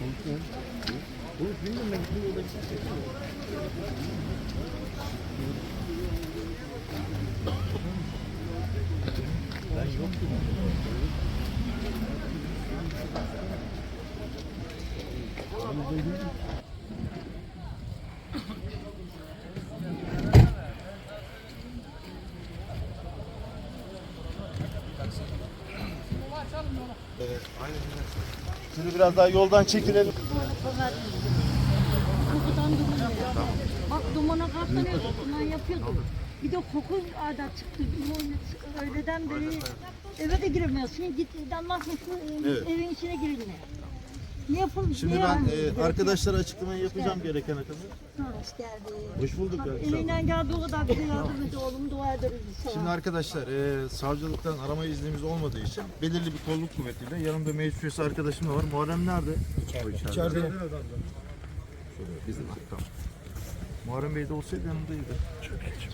Ben yoktum. Şimdi biraz daha yoldan çekilelim. Kokudan duman Bak dumana katlanıyor, duman yapıyordu. Bir de koku ada çıktı. Öğleden beri eve de giremiyorsun. Git anlatmış Evet. evin içine gir yine. Ne yapalım? Şimdi ne ben e, arkadaşlara açıklamayı yapacağım gerekene kadar. Hoş geldin. Hoş bulduk. ya. Elinden geldiği o kadar bize yardım et oğlum dua ederiz sana. Şimdi arkadaşlar e, savcılıktan arama iznimiz olmadığı için belirli bir kolluk kuvvetiyle yanımda meclis üyesi arkadaşım da var. Muharrem nerede? İçeride. İçeride. Bizim tamam. Muharrem Bey de olsaydı yanımdaydı.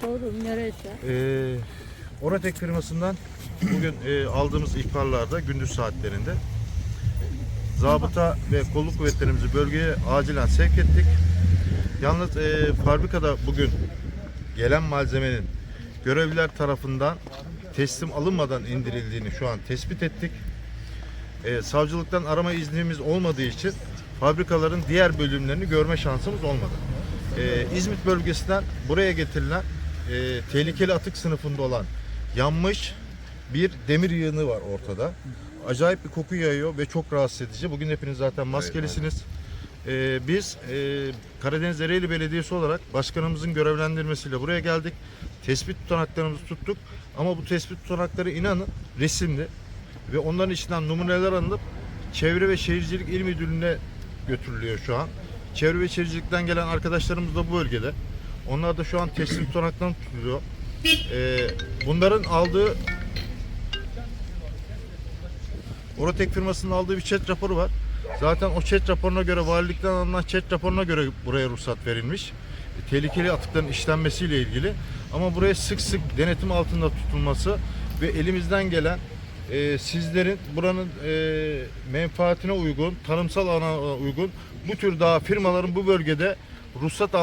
Doğru neresi? Ee, Oratek firmasından bugün e, aldığımız ihbarlarda gündüz saatlerinde zabıta ve kolluk kuvvetlerimizi bölgeye acilen sevk ettik. Yalnız e, fabrikada bugün gelen malzemenin görevliler tarafından teslim alınmadan indirildiğini şu an tespit ettik. E, savcılıktan arama iznimiz olmadığı için fabrikaların diğer bölümlerini görme şansımız olmadı. E, İzmit bölgesinden buraya getirilen e, tehlikeli atık sınıfında olan yanmış bir demir yığını var ortada. Acayip bir koku yayıyor ve çok rahatsız edici. Bugün hepiniz zaten maskelisiniz. E, biz e, Karadeniz Ereğli Belediyesi olarak başkanımızın görevlendirmesiyle buraya geldik. Tespit tutanaklarımızı tuttuk. Ama bu tespit tutanakları inanın resimli ve onların içinden numuneler alınıp Çevre ve Şehircilik İl Müdürlüğü'ne götürülüyor şu an. Çevre ve Şehircilik'ten gelen arkadaşlarımız da bu bölgede. Onlar da şu an teslim tutanaklarını tutuluyor. Ee, bunların aldığı Orotek firmasının aldığı bir chat raporu var. Zaten o chat raporuna göre valilikten alınan chat raporuna göre buraya ruhsat verilmiş. E, Tehlikeli atıkların işlenmesiyle ilgili. Ama buraya sık sık denetim altında tutulması ve elimizden gelen e, sizlerin buranın e, menfaatine uygun, tarımsal alana uygun bu tür daha firmaların bu bölgede ruhsat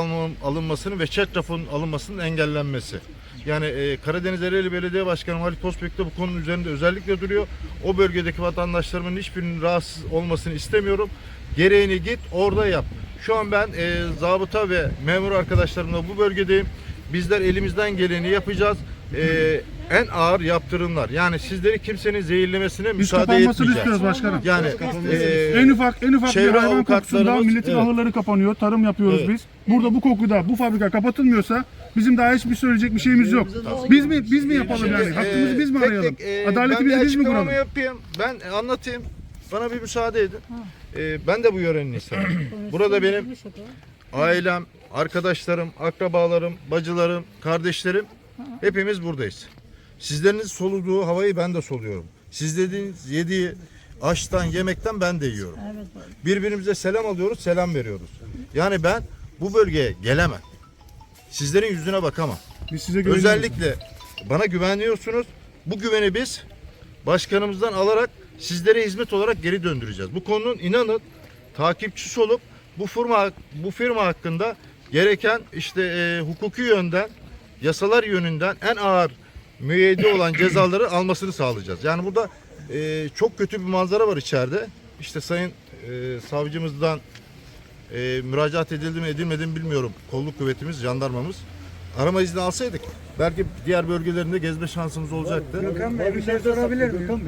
alınmasını ve chat raporunun alınmasının engellenmesi. Yani e, Karadeniz Ereğli Belediye Başkanı Halit Tospek de bu konunun üzerinde özellikle duruyor. O bölgedeki vatandaşlarımın hiçbirinin rahatsız olmasını istemiyorum. Gereğini git orada yap. Şu an ben e, zabıta ve memur arkadaşlarımla bu bölgedeyim. Bizler elimizden geleni yapacağız. E, en ağır yaptırımlar. Yani sizleri kimsenin zehirlemesine Biz müsaade kapanmasını etmeyeceğiz. istiyoruz başkanım. Yani e, en ufak en ufak bir çevre hayvan kokusundan avukatlarımız- milletin evet. ahırları kapanıyor. Tarım yapıyoruz Evet. biz. Burada bu kokuda bu fabrika kapatılmıyorsa bizim daha hiçbir söyleyecek bir şeyimiz yok. Biz mi biz mi yapalım Şimdi, yani? Hakkımızı e, biz mi tek arayalım? tek, e, Adaleti ben bir biz mi açıklamamı kuralım? yapayım. Ben e, anlatayım. Bana bir müsaade edin. E, ben de bu yörenin insanıyım. Burada benim ailem, arkadaşlarım, akrabalarım, bacılarım, kardeşlerim hepimiz buradayız. Sizlerin soluduğu havayı ben de soluyorum. Siz dediğiniz yediği aştan, yemekten ben de yiyorum. Birbirimize selam alıyoruz, selam veriyoruz. Yani ben bu bölgeye gelemem. Sizlerin yüzüne bakamam. Biz size güveniyoruz. Özellikle bana güveniyorsunuz. Bu güveni biz başkanımızdan alarak sizlere hizmet olarak geri döndüreceğiz. Bu konunun inanın takipçisi olup bu firma bu firma hakkında gereken işte e, hukuki yönden yasalar yönünden en ağır müeyyide olan cezaları almasını sağlayacağız. Yani burada e, çok kötü bir manzara var içeride. İşte sayın e, savcımızdan e, müracaat edildi mi edilmedi mi bilmiyorum. Kolluk kuvvetimiz, jandarmamız. Arama izni alsaydık belki diğer bölgelerinde gezme şansımız olacaktı.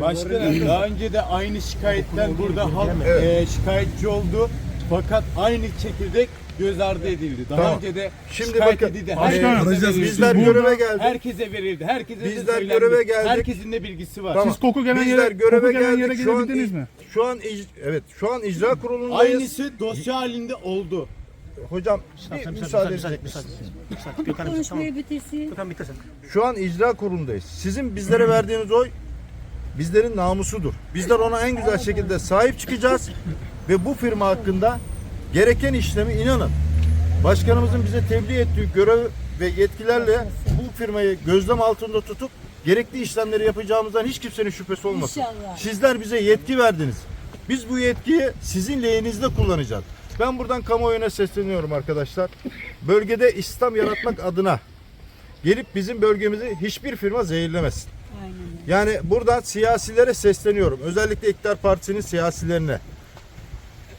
Başkanım daha önce de aynı şikayetten burada halk e, şikayetçi oldu. Fakat aynı çekirdek göz ardı edildi. Daha Tamam. önce de Şimdi bakın, edildi. Başkanım, Herkese verildi. bizler Burada- göreve geldik. Herkese verildi. Herkese de Bizler söylendi. göreve geldik. Herkesin de bilgisi var. Tamam. Siz koku gelen Bizler yere, göreve koku gelen yere geldik. Şu an, gelebildiniz mi? şu an ic- evet şu an icra kurulundayız. Aynısı dosya halinde oldu. Hocam bir müsaade edecek misiniz? Konuşmayı bitirsin. Şu an icra kurulundayız. Sizin bizlere verdiğiniz oy bizlerin namusudur. Bizler ona en güzel şekilde sahip çıkacağız ve bu firma hakkında gereken işlemi inanın. Başkanımızın bize tebliğ ettiği görev ve yetkilerle bu firmayı gözlem altında tutup gerekli işlemleri yapacağımızdan hiç kimsenin şüphesi olmasın. İnşallah. Sizler bize yetki verdiniz. Biz bu yetkiyi sizin lehinizde kullanacağız. Ben buradan kamuoyuna sesleniyorum arkadaşlar. Bölgede İslam yaratmak adına gelip bizim bölgemizi hiçbir firma zehirlemesin. Yani buradan siyasilere sesleniyorum. Özellikle İktidar Partisi'nin siyasilerine.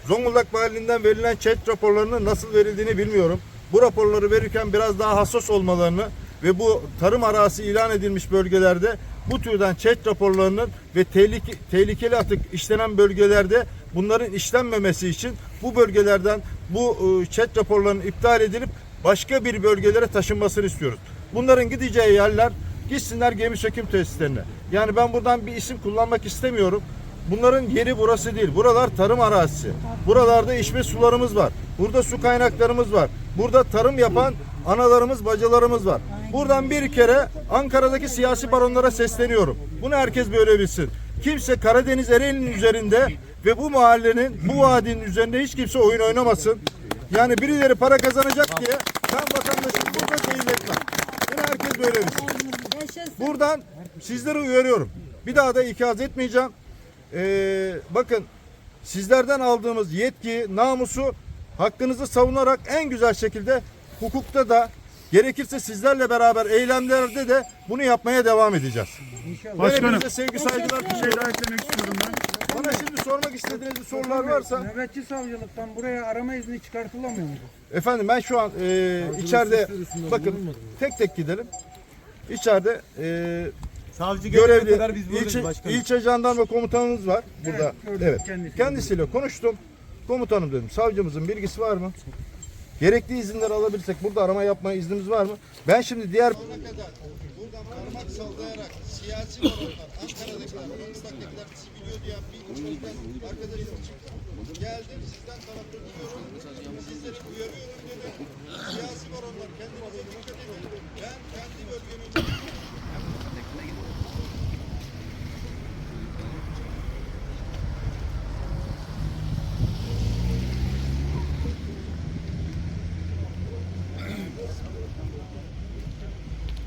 Zonguldak Valiliğinden verilen chat raporlarının nasıl verildiğini bilmiyorum. Bu raporları verirken biraz daha hassas olmalarını ve bu tarım arazisi ilan edilmiş bölgelerde bu türden chat raporlarının ve tehlike, tehlikeli atık işlenen bölgelerde bunların işlenmemesi için bu bölgelerden bu e, chat raporlarının iptal edilip başka bir bölgelere taşınmasını istiyoruz. Bunların gideceği yerler gitsinler gemi söküm tesislerine. Yani ben buradan bir isim kullanmak istemiyorum. Bunların yeri burası değil. Buralar tarım arazisi. Buralarda içme sularımız var. Burada su kaynaklarımız var. Burada tarım yapan analarımız, bacılarımız var. Buradan bir kere Ankara'daki siyasi baronlara sesleniyorum. Bunu herkes böyle bilsin. Kimse Karadeniz Ereğli'nin üzerinde ve bu mahallenin, bu vadinin üzerinde hiç kimse oyun oynamasın. Yani birileri para kazanacak diye ben vatandaşı burada zehirletmem. Bunu herkes böyle bilsin. Buradan sizleri uyarıyorum. Bir daha da ikaz etmeyeceğim. Ee, bakın sizlerden aldığımız yetki, namusu hakkınızı savunarak en güzel şekilde hukukta da gerekirse sizlerle beraber eylemlerde de bunu yapmaya devam edeceğiz. Başkanım. Hepinize sevgi saygılar Bir şey daha eklemek istiyorum ben. Bana şimdi sormak istediğiniz bir sorular varsa Nöbetçi savcılıktan buraya arama izni çıkartılamıyor mu? efendim ben şu an e, içeride bakın tek tek gidelim. İçeride e, Savcı görevli kadar biz buradayız ilçe, başkanım. ilçe jandarma komutanımız var burada. gördüm Evet. kendisini. Kendisiyle konuştum. Komutanım dedim. Savcımızın bilgisi var mı? Gerekli izinleri alabilirsek burada arama yapma iznimiz var mı? Ben şimdi diğer buradan parmak sallayarak siyasi baronlar, Ankara'dakiler, Konuştak'takiler bizi biliyor diye bir içimizden arkadaşım çıktı. Geldim sizden tarafta diyorum. Sizleri uyarıyorum dedim. Siyasi baronlar kendinize dikkat edin. Ben kendi bölgemin